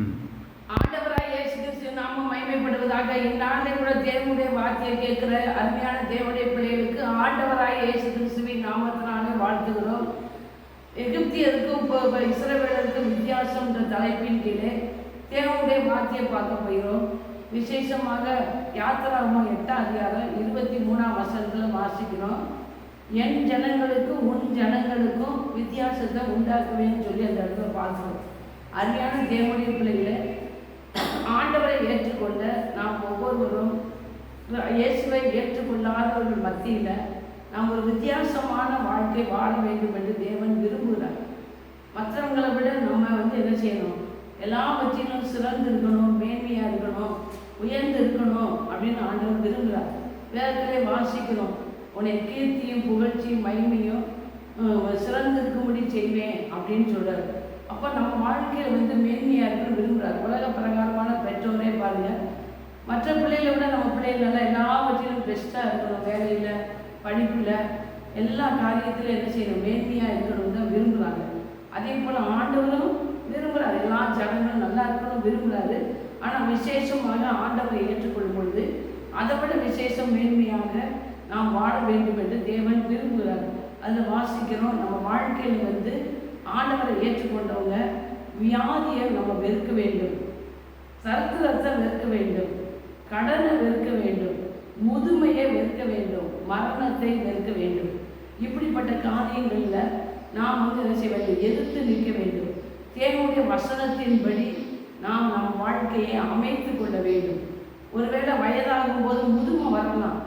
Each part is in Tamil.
ம் ஆண்டவராய் இயேசு கிறிஸ்து நாம மகிமைப்படுவதாக இந்த ஆண்டை கூட தேவனுடைய வார்த்தையை கேட்கிற அருமையான தேவனுடைய பிள்ளைகளுக்கு ஆண்டவராய் இயேசு கிறிஸ்துவின் நாமத்தினாலே வாழ்த்துகிறோம். எகிப்தியருக்கும் இப்போ இப்போ இஸ்ரவேலருக்கும் வித்தியாசம் என்ற தலைப்பின் கீழே தேவனுடைய வார்த்தையை பார்க்க போகிறோம். விசேஷமாக யாத்திராகமம் எட்டாம் அதிகாரம் இருபத்தி மூணாம் வசனத்தில் வாசிக்கிறோம். என் ஜனங்களுக்கும் உன் ஜனங்களுக்கும் வித்தியாசத்தை உண்டாக்குவேன்னு சொல்லி அந்த இடத்துல பார்க்கிறோம். அருமையான தேவனுடைய பிள்ளைகளை ஆண்டவரை ஏற்றுக்கொண்ட நாம் ஒவ்வொருவரும் இயேசுவை ஏற்றுக்கொள்ளாதவர்கள் மத்தியில் நாம் ஒரு வித்தியாசமான வாழ்க்கை வாழ வேண்டும் என்று தேவன் விரும்புகிறார். மற்றவங்களை விட நம்ம வந்து என்ன செய்யணும்? எல்லாவற்றிலும் சிறந்து இருக்கணும் மேன்மையாக இருக்கணும் உயர்ந்து இருக்கணும் அப்படின்னு ஆண்டவர் விரும்புகிறார். வேதத்திலே வாசிக்கிறோம் உன்னை கீர்த்தியும் புகழ்ச்சியும் மகிமையும் அஹ், சிறந்து இருக்கும்படி செய்வேன் அப்படின்னு சொல்கிறார் அப்போ நம்ம வாழ்க்கையில் வந்து மேன்மையாக இருக்கணும் விரும்புகிறார் உலக பிரகாரமான பெற்றோரே பாருங்க. மற்ற பிள்ளைகளை விட நம்ம பிள்ளைகள் நல்லா எல்லாவற்றிலும் பெஸ்ட்டாக இருக்கணும். வேலையில் படிப்பில் எல்லா காரியத்திலும் என்ன செய்யணும்? மேன்மையாக இருக்கணும் தான் விரும்புகிறாங்க அதே போல் ஆண்டவரும் விரும்புகிறார் எல்லா ஜனங்களும் நல்லா இருக்கணும் விரும்புகிறாரு ஆனால் விசேஷமாக ஆண்டவரை ஏற்றுக்கொள்ளும் பொழுது அதை விட விசேஷம் மேன்மையாக நாம் வாழ வேண்டும் என்று தேவன் விரும்புகிறார் அதில் வாசிக்கிறோம். நம்ம வாழ்க்கையில் வந்து ஆண்டவரை ஏற்றுக்கொண்டவங்க வியாதியை நம்ம வெறுக்க வேண்டும். சர்க்கரத்தை வெறுக்க வேண்டும். கடனை வெறுக்க வேண்டும். முதுமையை வெறுக்க வேண்டும். மரணத்தை வெறுக்க வேண்டும். இப்படிப்பட்ட காரியங்களில் நாம் வந்து என்ன செய்ய வேண்டும் எதிர்த்து நிற்க வேண்டும். தேவனுடைய வசனத்தின்படி நாம் நம் வாழ்க்கையை அமைத்து கொள்ள வேண்டும். ஒருவேளை வயதாகும் போது முதுமை வரலாம்.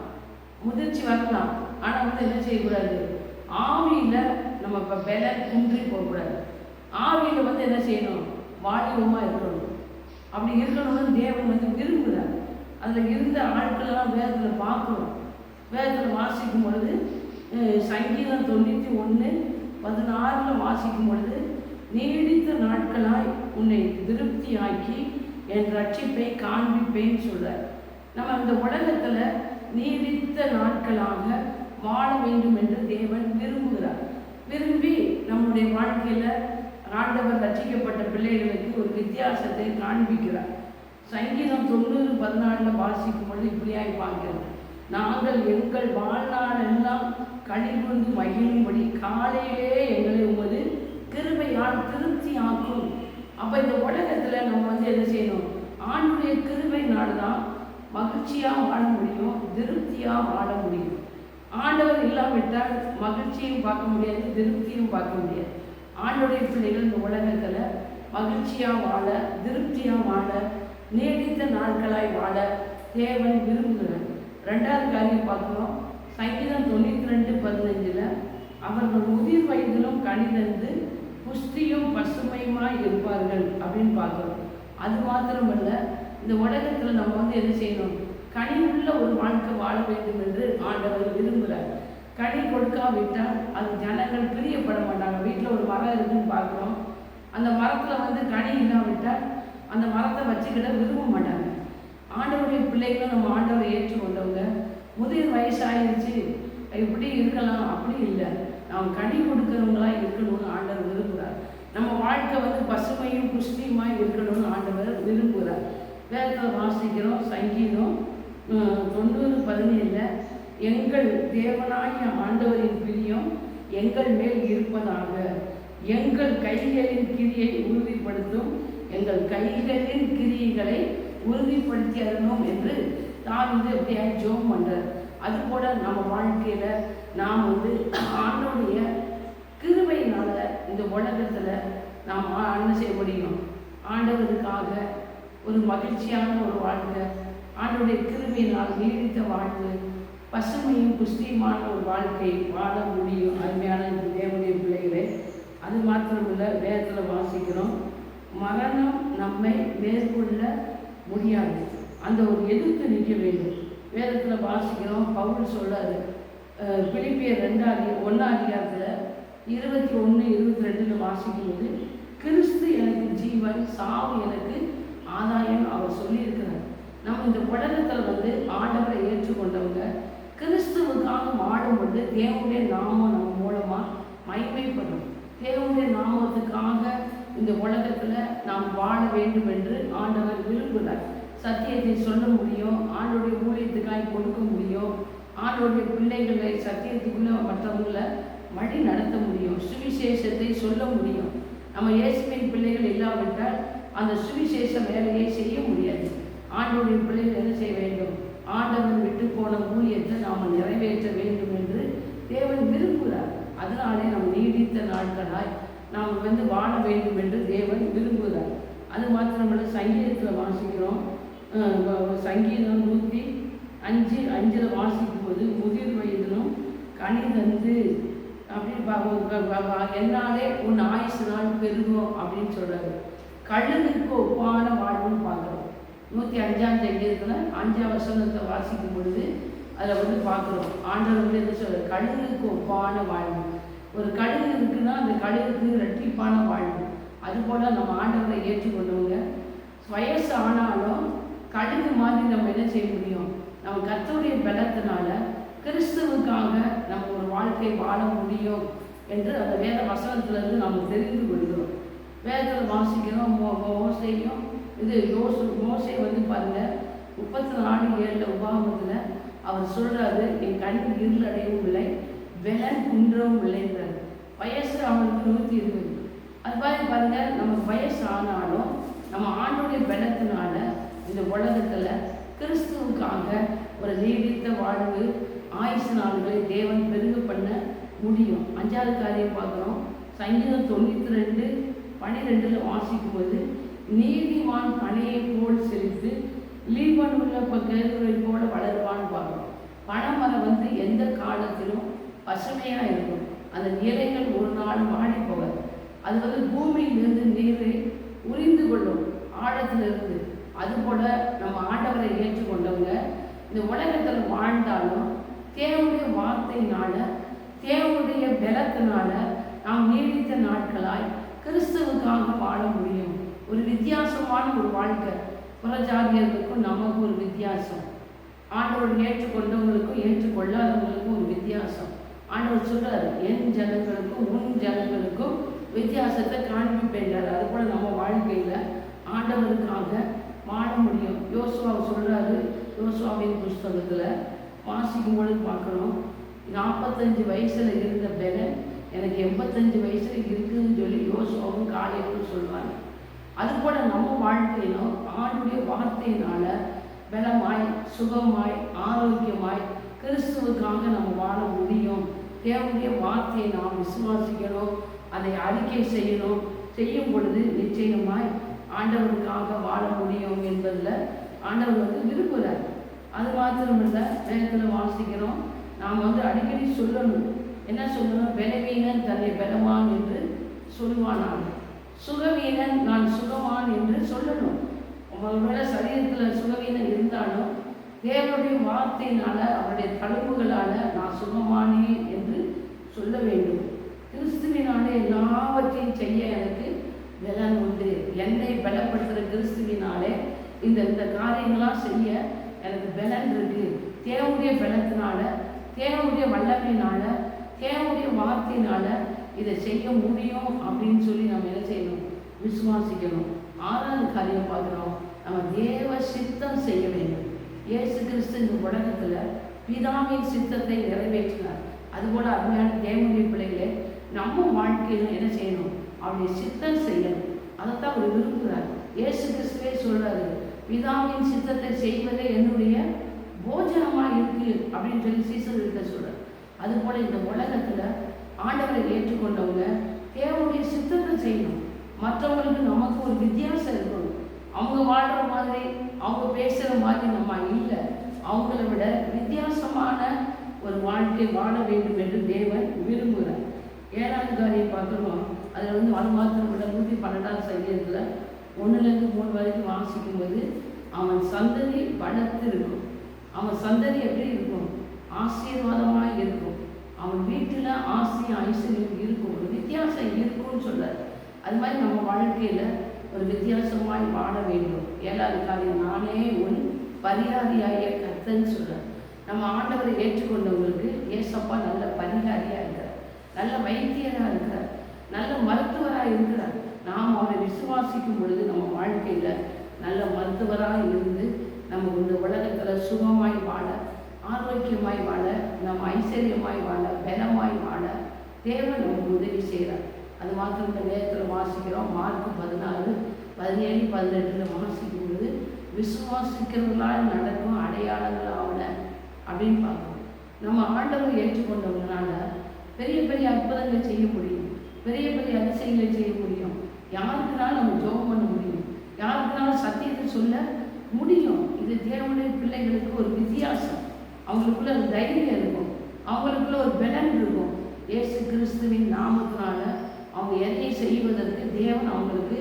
முதிர்ச்சி வரலாம். ஆனால் வந்து என்ன செய்யக்கூடாது? ஆவியில் நம்ம இப்போ விலை குன்றி போகக்கூடாது. ஆவியில் வந்து என்ன செய்யணும்? வாலிபமாக இருக்கணும். அப்படி இருக்கணும்னு தேவன் வந்து விரும்புகிறார். அதில் இருந்த ஆட்களெல்லாம் வேதத்தில் பார்க்கணும் வேதத்தில் வாசிக்கும் பொழுது சங்கீதம் தொண்ணூற்றி ஒன்று பதினாறில் வாசிக்கும் பொழுது நீடித்த நாட்களாய் உன்னை திருப்தியாக்கி என் ரட்சிப்பை காண்பிப்பேன்னு சொல்கிறார் நம்ம இந்த உலகத்தில் நீடித்த நாட்களாக வாழ வேண்டும் என்று தேவன் விரும்புகிறார். விரும்பி நம்முடைய வாழ்க்கையில் ஆண்டவர் ரட்சிக்கப்பட்ட பிள்ளைகளுக்கு ஒரு வித்தியாசத்தை காண்பிக்கிறார். சங்கீதம் தொண்ணூறு பதினாலில் வாசிக்கும் பொழுது இப்படியாய் பார்க்கிறோம் நாங்கள் எங்கள் வாழ்நாளெல்லாம் கழிவுந்து மகிழும்படி காலையிலே எங்களை உமது கிருபையால் திருப்தி ஆக்கும். அப்போ இந்த உலகத்தில் நம்ம வந்து என்ன செய்யணும்? ஆண்டுடைய கிருபை நாள் தான் மகிழ்ச்சியாக வாழ முடியும் திருப்தியாக வாழ முடியும். ஆண்டவர் இல்லாவிட்டால் மகிழ்ச்சியும் பார்க்க முடியாது திருப்தியும் பார்க்க முடியாது. ஆண்டுடைய பிள்ளைகள் இந்த உலகத்தில் மகிழ்ச்சியாக வாழ திருப்தியாக வாழ நீடித்த நாட்களாய் வாழ தேவன் விரும்புகிறார். ரெண்டாவது காரியம் பார்க்குறோம். சங்கீதம் தொண்ணூற்றி ரெண்டு பதினஞ்சில் அவர்கள் முதிர் வயதிலும் கணிதந்து புஷ்டியும் பசுமையுமாய் இருப்பார்கள் அப்படின்னு பார்க்குறோம். அது மாத்திரமல்ல இந்த உலகத்தில் நம்ம வந்து என்ன செய்யணும்? கனி உள்ள ஒரு வாழ்க்கை வாழ வேண்டும் என்று ஆண்டவர் விரும்புகிறார். கனி கொடுக்காவிட்டால் அது ஜனங்கள் பிரியப்பட மாட்டாங்க. வீட்டில் ஒரு மரம் இருக்குன்னு பார்க்குறோம். அந்த மரத்தில் வந்து கனி இல்லாவிட்டால் அந்த மரத்தை வச்சுக்கிட விரும்ப மாட்டாங்க. ஆண்டவருடைய பிள்ளைகளும் நம்ம ஆண்டவரை ஏற்றுக்கொண்டவங்க. முதிர் வயசாயிருச்சு. இப்படி இருக்கலாம் அப்படி இல்லை. நாம் கனி கொடுக்கிறவங்களா இருக்கணும்னு ஆண்டவர் விரும்புகிறார். நம்ம வாழ்க்கை வந்து பசுமையும் புஷ்டியுமாய் இருக்கணும்னு ஆண்டவர் விரும்புகிறார். வேதத்தை வாசிக்கிறோம் சங்கீதம் தொண்ணூறு பதினேழில் எங்கள் தேவனாகிய ஆண்டவரின் பிரியம் எங்கள் மேல் இருப்பதாக. எங்கள் கைகளின் கிரியை உறுதிப்படுத்தும் எங்கள் கைகளின் கிரியைகளை உறுதிப்படுத்தி அருணும் என்று வந்து அப்படியாக ஜோம் பண்ணுறார் அது போல நம்ம வாழ்க்கையில் நாம் வந்து ஆண்டோடைய கிருமையினால் இந்த உலகத்தில் நாம் ஆ- என்ன செய்ய முடியும். ஆண்டவருக்காக ஒரு மகிழ்ச்சியான ஒரு வாழ்க்கை ஆண்டுடைய கிருமியினால் நீடித்த வாழ்வு பசுமையும் புஷ்டியுமான ஒரு வாழ்க்கை வாழ முடியும். அருமையான தேவனுடைய பிள்ளைகளே அது மாத்திரமில்ல வேதத்தில் வாசிக்கிறோம். மரணம் நம்மை மேற்கொள்ள முடியாது. அந்த ஒரு எதிர்த்து நிற்க வேண்டும். வேதத்தில் வாசிக்கிறோம் பவுல் சொல்றாரு அஹ், பிலிப்பியர் ரெண்டாவது ஒன்றாம் அதிகாரத்தில் இருபத்தி ஒன்று இருபத்தி ரெண்டில் வாசிக்கும்போது கிறிஸ்து எனக்கு ஜீவன் சாவு எனக்கு ஆதாயம் அவர் சொல்லியிருக்கிறார். நம்ம இந்த உலகத்தில் வந்து ஆண்டவரை ஏற்றுக்கொண்டவங்க கிறிஸ்துவுக்காக வாழும்பொழுது தேவனுடைய நாமம் நம்ம மூலமாக மகிமைப்படும். தேவனுடைய நாமத்துக்காக இந்த உலகத்தில் நாம் வாழ வேண்டும் என்று ஆண்டவர் விரும்புகிறார். சத்தியத்தை சொல்ல முடியும் ஆண்டோடைய ஊழியத்துக்காய் கொடுக்க முடியும் ஆண்டோடைய பிள்ளைகளை சத்தியத்துக்குள்ள மற்றவங்களை வழி நடத்த முடியும் சுவிசேஷத்தை சொல்ல முடியும். நம்ம இயேசுவின் பிள்ளைகள் இல்லாவிட்டால் அந்த சுவிசேஷ வேலையை செய்ய முடியாது. ஆண்டோடைய பிள்ளைகள் என்ன செய்ய வேண்டும்? ஆண்டவர் விட்டு போன ஊழியத்தை நாம் நிறைவேற்ற வேண்டும் என்று தேவன் விரும்புகிறார். அதனாலே நாம் நீடித்த நாட்களாய் நாம் வந்து வாழ வேண்டும் என்று தேவன் விரும்புகிறார். அது மாத்திரமல்ல சங்கீதத்தில் வாசிக்கிறோம். சங்கீதம் நூற்றி அஞ்சு அஞ்சில் வாசிக்கும் போது முதிர் வயதிலும் கனி தந்து அப்படின்னு என்னாலே உன் ஆயுசு நாள் பெருகும் அப்படின்னு சொல்கிறாரு கழுதுக்கு ஒப்பான வாழ்வுன்னு பார்க்குறோம். நூற்றி அஞ்சாம் சங்கீதத்தில் அஞ்சாம் வசனத்தை வாசிக்கும் பொழுது அதில் வந்து பார்க்குறோம். ஆண்டவர் வந்து என்ன சொல்ற கழுகுக்கு ஒப்பான வாழ்வு. ஒரு கழுகு இருக்குன்னா அந்த கழுகுக்கு ரெட்டிப்பான வாழ்வு. அதுபோல் நம்ம ஆண்டவரை ஏற்றுக்கொண்டவங்க. வயசு ஆனாலும் கழுகு மாதிரி நம்ம என்ன செய்ய முடியும்? நம்ம கத்தோடைய பலத்தினால கிறிஸ்துவுக்காக நம்ம ஒரு வாழ்க்கை வாழ முடியும் என்று அந்த வேத வசனத்துலேருந்து நம்ம தெரிந்து கொள்கிறோம். வேதத்தில் வாசிக்கிறோம் செய்யும் இது யோசு மோசை வந்து பாருங்க முப்பத்தி நாலு ஏழில் உபாகமத்தில் அவர் சொல்றாரு என் கண் இருள் அடையவும் இல்லை வெலன் குன்றவும் இல்லைன்றார் வயசு அவனுக்கு நூற்றி இருபது. அது மாதிரி பாருங்க நம்ம வயசு ஆனாலும் நம்ம ஆண்டுடைய பலத்தினால இந்த உலகத்தில் கிறிஸ்துவுக்காக ஒரு நீடித்த வாழ்வு ஆயுசு நாள்களை தேவன் பெருக பண்ண முடியும். அஞ்சாவது காரியம் பார்க்குறோம். சங்கீதம் தொண்ணூற்றி ரெண்டு பனிரெண்டில் வாசிக்கும்போது போது நீதி லீவன் உள்ள கேதுரை போல வளருவான்னு பார்க்குறோம் பனைமரம் வந்து எந்த காலத்திலும் பசுமையாக இருக்கும். அந்த இலைகள் ஒரு நாள் வாடி போகாது. அது வந்து பூமியிலிருந்து நீரை உறிந்து கொள்ளும் ஆழத்திலிருந்து. அதுபோல் நம்ம ஆண்டவரை ஏற்றுக்கொண்டவங்க இந்த உலகத்தில் வாழ்ந்தாலும் தேவனுடைய வார்த்தையினால தேவனுடைய பலத்தினால நாம் நீடித்த நாட்களாய் கிறிஸ்துவுக்காக வாழ முடியும். ஒரு வித்தியாசமான ஒரு வாழ்க்கை. புறஜாதியர்களுக்கும் நமக்கு ஒரு வித்தியாசம். ஆண்டவர் ஏற்றுக்கொண்டவங்களுக்கும் ஏற்றுக்கொள்ளாதவங்களுக்கும் ஒரு வித்தியாசம். ஆண்டவர் சொல்றாரு என் ஜனங்களுக்கும் உன் ஜனங்களுக்கும் வித்தியாசத்தை காண்பிப்பேன்றார். அது போல நம்ம வாழ்க்கையில் ஆண்டவருக்காக வாழ முடியும். யோசுவா சொல்றாரு யோசுவாவின் புஸ்தகத்தில் வாசிக்கும் பொழுது பார்க்குறோம் நாற்பத்தஞ்சு வயசுல இருந்த பெலன் எனக்கு எண்பத்தஞ்சு வயசுல இருக்குதுன்னு சொல்லி யோசுவாவும் காலையிலும் அது போல நம்ம வாழ்க்கையிலும் ஆண்டுடைய வார்த்தையினால பலமாய் சுகமாய் ஆரோக்கியமாய் கிறிஸ்துவுக்காக நம்ம வாழ முடியும். தேவனுடைய வார்த்தையை நாம் விசுவாசிக்கணும் அதை அறிக்கை செய்யணும் செய்யும் பொழுது நிச்சயமாய் ஆண்டவனுக்காக வாழ முடியும் என்பதில் ஆண்டவர் வந்து விரும்புகிறார் அது மாத்திரமில்ல வேதத்தில் வாசிக்கிறோம் நாம் வந்து அடிக்கடி சொல்லணும். என்ன சொல்லணும்? பலவீனன் தன்னை பலவான் என்று சொல்வானான் சுகவீனன் நான் சுகமான் என்று சொல்லணும். ஒருவேளை சரீரத்தில் சுகவீனம் இருந்தாலும் தேவனுடைய வார்த்தையினால அவருடைய தழும்புகளால் நான் சுகமானே என்று சொல்ல வேண்டும். கிறிஸ்துவினாலே எல்லாவற்றையும் செய்ய எனக்கு பலன் உண்டு. என்னை பலப்படுத்துகிற கிறிஸ்துவினாலே இந்த இந்த காரியங்களாம் செய்ய எனக்கு பலன் இருக்கு. தேவனுடைய பலத்தினால தேவனுடைய வல்லமையினால தேவனுடைய வார்த்தையினால இதை செய்ய முடியும் அப்படின்னு சொல்லி நம்ம என்ன செய்யணும்? விசுவாசிக்கணும். ஆறாவது காரியம் பார்க்குறோம். நம்ம தேவ சித்தம் செய்ய வேண்டும். இயேசு கிறிஸ்து இந்த உலகத்தில் பிதாவின் சித்தத்தை நிறைவேற்றினார். அதுபோல் அருமையான தேவனுடைய பிள்ளைகளே நம்ம வாழ்க்கையில் என்ன செய்யணும்? அவருடைய சித்தம் செய்யணும். அதைத்தான் அவர் விரும்புகிறார். இயேசு கிறிஸ்துவே சொல்கிறாரு பிதாவின் சித்தத்தை செய்வதே என்னுடைய போஜனமாக இருக்குது அப்படின்னு சொல்லி சீசர்கிட்ட சொல்கிறார் அதுபோல் இந்த உலகத்தில் ஆண்டவரை ஏற்றுக்கொண்டவங்க தேவனுடைய சித்தத்தை செய்யணும். மற்றவங்களுக்கு நமக்கு ஒரு வித்தியாசம் இருக்கணும். அவங்க வாழ்ற மாதிரி அவங்க பேசுகிற மாதிரி நம்ம இல்லை. அவங்கள விட வித்தியாசமான ஒரு வாழ்க்கை வாழ வேண்டும் என்று தேவன் விரும்புகிறார். ஏழாவது காரியம் பார்க்குறோம். அதில் வந்து அது விட நூற்றி பன்னெண்டாம் சதவீதத்தில் ஒன்றுலேருந்து மூணு வரைக்கும் வாசிக்கும் போது அவன் சந்ததி பலத்து இருக்கும் அவன் சந்ததி எப்படி இருக்கும்? ஆசீர்வாதமாக இருக்கும். அவன் வீட்டில் ஆசை ஐஸ்வர்யம் இருக்கும் ஒரு வித்தியாசம் இருக்கும்னு சொல்றாரு. அது மாதிரி நம்ம வாழ்க்கையில் ஒரு வித்தியாசமாய் வாழ வேண்டும். ஏழாவது காரியம் நானே உன் பரிகாரியாகிய கத்தன்னு சொல்றார். நம்ம ஆண்டவரை ஏற்றுக்கொண்டவங்களுக்கு ஏசப்பா நல்ல பரிகாரியாக இருக்கிறார். நல்ல வைத்தியராக இருக்கிறார். நல்ல மருத்துவராக இருக்கிறார். நாம் அவரை விசுவாசிக்கும் பொழுது நம்ம வாழ்க்கையில் நல்ல மருத்துவராக இருந்து நம்ம இந்த உலகத்தில் சுகமாய் வாழ ஆரோக்கியமாய் வாழ நம்ம ஐஸ்வர்யமாய் வாழ பலமாய் வாழ தேவன் நமக்கு உதவி செய்கிறார். அது மாத்திரம் இந்த நேரத்தில் வாசிக்கிறோம். மார்க் பதினாறு பதினேழு பதினெட்டில் வாசிக்கும் பொழுது விசுவாசிக்கிறவர்களால் நடக்கும் அடையாளங்கள் ஆவன அப்படின்னு பார்க்கணும் நம்ம ஆண்டவர் ஏற்றுக்கொண்டவங்களால பெரிய பெரிய அற்புதங்கள் செய்ய முடியும். பெரிய பெரிய அதிசயங்களை செய்ய முடியும். யாருக்குனாலும் நம்ம ஜோகம் பண்ண முடியும்? யாருக்குனாலும் சத்தியத்தை சொல்ல முடியும்? இது தேவனுடைய பிள்ளைகளுக்கு ஒரு வித்தியாசம். அவங்களுக்குள்ள ஒரு தைரியம் இருக்கும். அவங்களுக்குள்ள ஒரு பலன் இருக்கும். இயேசு கிறிஸ்துவின் நாமத்தினால அவங்க எதையும் செய்வதற்கு தேவன் அவங்களுக்கு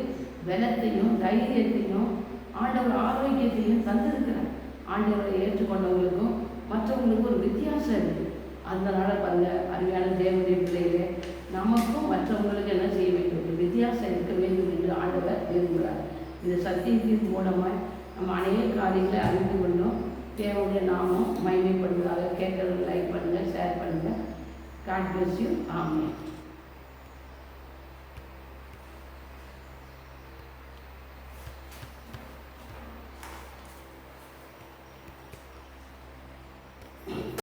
பலத்தையும் தைரியத்தையும் ஆண்டவர் ஆரோக்கியத்தையும் தந்திருக்கிறார். ஆண்டவரை ஏற்றுக்கொண்டவங்களுக்கும் மற்றவங்களுக்கும் ஒரு வித்தியாசம் இருக்குது அதனால பாருங்க அருமையான தேவனுடைய பிள்ளைகளே நமக்கும் மற்றவங்களுக்கு என்ன செய்ய வேண்டும்? ஒரு வித்தியாசம் இருக்க வேண்டும் என்று ஆண்டவர் விரும்புகிறார். இந்த சத்தியத்தின் மூலமாய் நம்ம அநேக காரியங்களை அறிந்து கொண்டோம். தேவனுடைய நாமம் மகிமைப்படுவதாக கேட்கறது லைக் பண்ணுங்கள் ஷேர் பண்ணுங்கள் காட் பிளஸ் யூ ஆமே